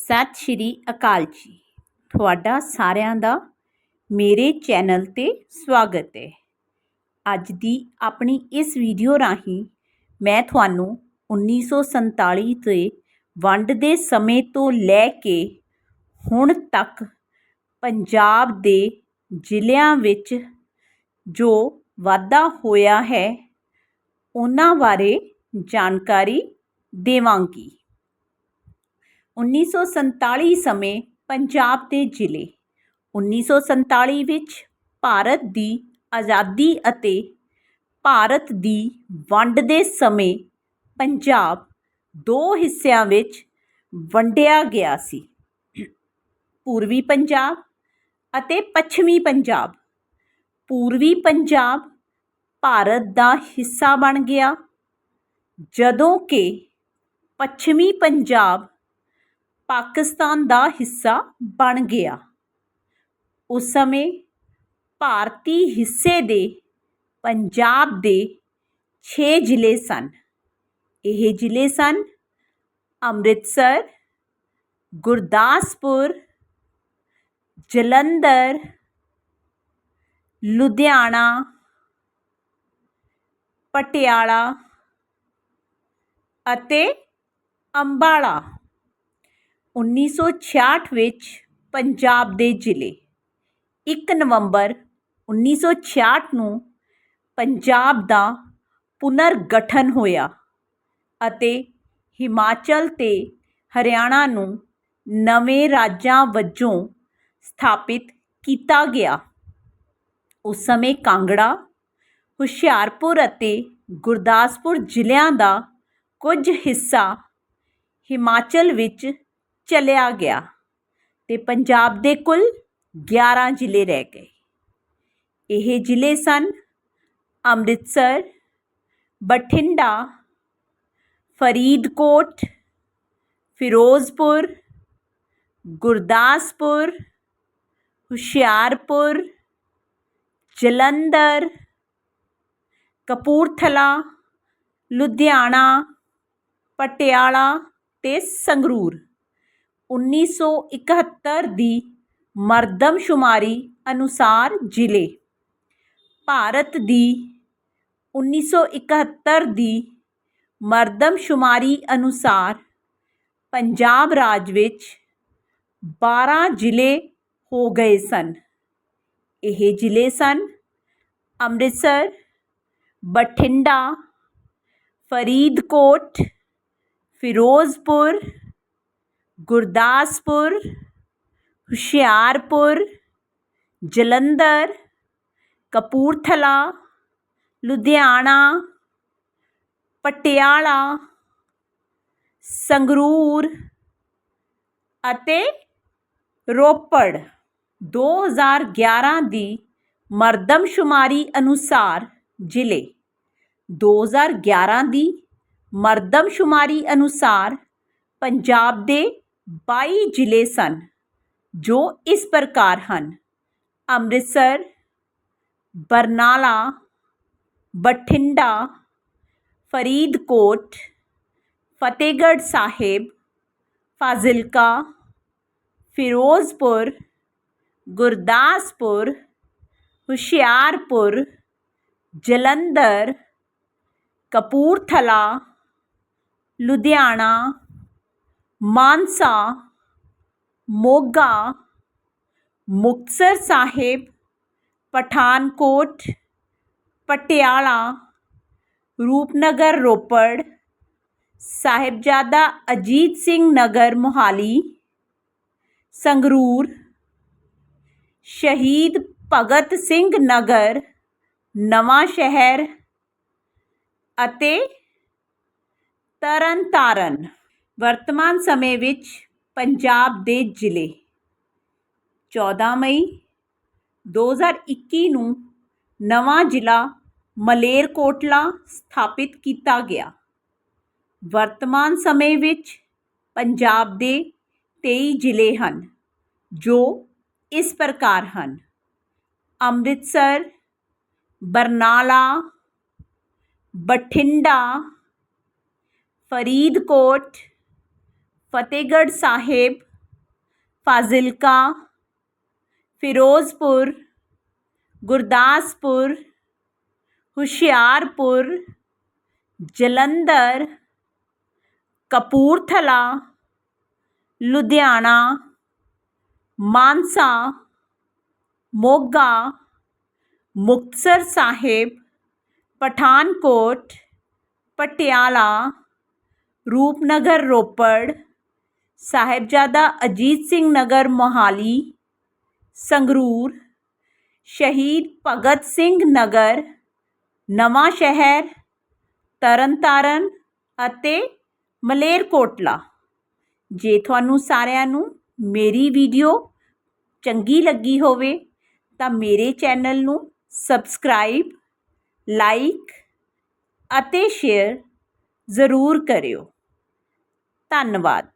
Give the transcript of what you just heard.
ਸਤਿ ਸ਼੍ਰੀ ਅਕਾਲ ਜੀ। ਤੁਹਾਡਾ ਸਾਰਿਆਂ ਦਾ ਮੇਰੇ ਚੈਨਲ 'ਤੇ ਸਵਾਗਤ ਹੈ। ਅੱਜ ਦੀ ਆਪਣੀ ਇਸ ਵੀਡੀਓ ਰਾਹੀਂ ਮੈਂ ਤੁਹਾਨੂੰ 1947 ਦੇ ਵੰਡ ਦੇ ਸਮੇਂ ਤੋਂ ਲੈ ਕੇ ਹੁਣ ਤੱਕ ਪੰਜਾਬ ਦੇ ਜ਼ਿਲ੍ਹਿਆਂ ਵਿੱਚ ਜੋ ਵਾਧਾ ਹੋਇਆ ਹੈ, ਉਹਨਾਂ ਬਾਰੇ ਜਾਣਕਾਰੀ ਦੇਵਾਂਗੀ। 1947 ਸਮੇਂ ਪੰਜਾਬ ਦੇ ਜ਼ਿਲ੍ਹੇ। 1947 ਵਿੱਚ ਭਾਰਤ ਦੀ ਆਜ਼ਾਦੀ ਅਤੇ ਭਾਰਤ ਦੀ ਵੰਡ ਦੇ ਸਮੇਂ ਪੰਜਾਬ ਦੋ ਹਿੱਸਿਆਂ ਵਿੱਚ ਵੰਡਿਆ ਗਿਆ ਸੀ। ਪੂਰਬੀ ਪੰਜਾਬ ਅਤੇ ਪੱਛਮੀ ਪੰਜਾਬ। ਪੂਰਬੀ ਪੰਜਾਬ ਭਾਰਤ ਦਾ ਹਿੱਸਾ ਬਣ ਗਿਆ। ਜਦੋਂ ਕਿ ਪੱਛਮੀ ਪੰਜਾਬ ਪਾਕਿਸਤਾਨ ਦਾ ਹਿੱਸਾ ਬਣ ਗਿਆ। ਉਸ ਸਮੇਂ ਭਾਰਤੀ ਹਿੱਸੇ ਦੇ ਪੰਜਾਬ ਦੇ 6 ਜ਼ਿਲ੍ਹੇ ਸਨ। ਇਹ ਜ਼ਿਲ੍ਹੇ ਸਨ ਅੰਮ੍ਰਿਤਸਰ, ਗੁਰਦਾਸਪੁਰ, ਜਲੰਧਰ, ਲੁਧਿਆਣਾ, ਪਟਿਆਲਾ ਅਤੇ ਅੰਬਾਲਾ। 1966 ਵਿੱਚ ਪੰਜਾਬ ਦੇ ਜ਼ਿਲ੍ਹੇ। ਇੱਕ ਨਵੰਬਰ 1966 ਨੂੰ ਪੰਜਾਬ ਦਾ ਪੁਨਰਗਠਨ ਹੋਇਆ ਅਤੇ ਹਿਮਾਚਲ ਤੇ ਹਰਿਆਣਾ ਨੂੰ ਨਵੇਂ ਰਾਜਾਂ ਵਜੋਂ ਸਥਾਪਿਤ ਕੀਤਾ ਗਿਆ। ਉਸ ਸਮੇਂ ਕਾਂਗੜਾ, ਹੁਸ਼ਿਆਰਪੁਰ ਅਤੇ ਗੁਰਦਾਸਪੁਰ ਜ਼ਿਲ੍ਹਿਆਂ ਦਾ ਕੁਝ ਹਿੱਸਾ ਹਿਮਾਚਲ ਵਿੱਚ ਚਲਿਆ ਗਿਆ ਤੇ ਪੰਜਾਬ ਦੇ ਕੁੱਲ 11 ਜ਼ਿਲ੍ਹੇ ਰਹਿ ਗਏ। ਇਹ ਜ਼ਿਲ੍ਹੇ ਸਨ ਅੰਮ੍ਰਿਤਸਰ, ਬਠਿੰਡਾ, ਫਰੀਦਕੋਟ, ਫਿਰੋਜ਼ਪੁਰ, ਗੁਰਦਾਸਪੁਰ, ਹੁਸ਼ਿਆਰਪੁਰ, ਜਲੰਧਰ, ਕਪੂਰਥਲਾ, ਲੁਧਿਆਣਾ, ਪਟਿਆਲਾ ਤੇ ਸੰਗਰੂਰ। 1971 ਦੀ ਮਰਦਮਸ਼ੁਮਾਰੀ ਅਨੁਸਾਰ ਜ਼ਿਲ੍ਹੇ ਭਾਰਤ ਦੀ 1971 ਦੀ ਮਰਦਮਸ਼ੁਮਾਰੀ ਅਨੁਸਾਰ ਪੰਜਾਬ ਰਾਜ ਵਿੱਚ 12 ਜ਼ਿਲ੍ਹੇ ਹੋ ਗਏ ਸਨ। ਇਹ ਜ਼ਿਲ੍ਹੇ ਸਨ ਅੰਮ੍ਰਿਤਸਰ, ਬਠਿੰਡਾ, ਫਰੀਦਕੋਟ, ਫਿਰੋਜ਼ਪੁਰ ਗੁਰਦਾਸਪੁਰ, ਹੁਸ਼ਿਆਰਪੁਰ, ਜਲੰਧਰ, ਕਪੂਰਥਲਾ, ਲੁਧਿਆਣਾ, ਪਟਿਆਲਾ, ਸੰਗਰੂਰ ਅਤੇ ਰੋਪੜ। 2011 ਦੀ ਮਰਦਮਸ਼ੁਮਾਰੀ ਅਨੁਸਾਰ ਜ਼ਿਲ੍ਹੇ। 2011 ਦੀ ਮਰਦਮਸ਼ੁਮਾਰੀ ਅਨੁਸਾਰ ਪੰਜਾਬ ਦੇ ਬਾਈ ਜ਼ਿਲ੍ਹੇ ਸਨ ਜੋ ਇਸ ਪ੍ਰਕਾਰ ਹਨ। ਅੰਮ੍ਰਿਤਸਰ, ਬਰਨਾਲਾ, ਬਠਿੰਡਾ, ਫਰੀਦਕੋਟ, ਫਤਿਹਗੜ੍ਹ ਸਾਹਿਬ, ਫਾਜ਼ਿਲਕਾ, ਫਿਰੋਜ਼ਪੁਰ, ਗੁਰਦਾਸਪੁਰ, ਹੁਸ਼ਿਆਰਪੁਰ, ਜਲੰਧਰ, ਕਪੂਰਥਲਾ, ਲੁਧਿਆਣਾ ਮਾਨਸਾ ਮੋਗਾ ਮੁਕਤਸਰ ਸਾਹਿਬ ਪਠਾਨਕੋਟ ਪਟਿਆਲਾ ਰੂਪਨਗਰ ਰੋਪੜ ਸਾਹਿਬਜ਼ਾਦਾ ਅਜੀਤ ਸਿੰਘ ਨਗਰ ਮੋਹਾਲੀ ਸੰਗਰੂਰ ਸ਼ਹੀਦ ਭਗਤ ਸਿੰਘ ਨਗਰ ਨਵਾਂ ਸ਼ਹਿਰ ਅਤੇ ਤਰਨਤਾਰਨ ਵਰਤਮਾਨ ਸਮੇਂ ਵਿੱਚ ਪੰਜਾਬ ਦੇ ਜ਼ਿਲ੍ਹੇ 14 ਮਈ 2021 ਨੂੰ ਨਵਾਂ ਜ਼ਿਲ੍ਹਾ ਮਲੇਰਕੋਟਲਾ ਸਥਾਪਿਤ ਕੀਤਾ ਗਿਆ। ਵਰਤਮਾਨ ਸਮੇਂ ਵਿੱਚ ਪੰਜਾਬ ਦੇ 23 ਜ਼ਿਲ੍ਹੇ ਹਨ, ਜੋ ਇਸ ਪ੍ਰਕਾਰ ਹਨ। ਅੰਮ੍ਰਿਤਸਰ, ਬਰਨਾਲਾ, ਬਠਿੰਡਾ, ਫਰੀਦਕੋਟ ਫਤਿਹਗੜ੍ਹ ਸਾਹਿਬ ਫਾਜ਼ਿਲਕਾ ਫਿਰੋਜ਼ਪੁਰ ਗੁਰਦਾਸਪੁਰ ਹੁਸ਼ਿਆਰਪੁਰ ਜਲੰਧਰ ਕਪੂਰਥਲਾ ਲੁਧਿਆਣਾ ਮਾਨਸਾ ਮੋਗਾ ਮੁਕਤਸਰ ਸਾਹਿਬ ਪਠਾਨਕੋਟ ਪਟਿਆਲਾ ਰੂਪਨਗਰ ਰੋਪੜ ਸਾਹਿਬਜ਼ਾਦਾ ਅਜੀਤ ਸਿੰਘ ਨਗਰ ਮੋਹਾਲੀ, ਸੰਗਰੂਰ, ਸ਼ਹੀਦ ਭਗਤ ਸਿੰਘ ਨਗਰ, ਨਵਾਂ ਸ਼ਹਿਰ, ਤਰਨਤਾਰਨ ਅਤੇ ਮਲੇਰਕੋਟਲਾ। ਜੇ ਤੁਹਾਨੂੰ ਸਾਰਿਆਂ ਨੂੰ ਮੇਰੀ ਵੀਡੀਓ ਚੰਗੀ ਲੱਗੀ ਹੋਵੇ, ਤਾਂ ਮੇਰੇ ਚੈਨਲ ਨੂੰ ਸਬਸਕ੍ਰਾਈਬ, ਲਾਈਕ ਅਤੇ ਸ਼ੇਅਰ ਜ਼ਰੂਰ ਕਰਿਓ। ਧੰਨਵਾਦ।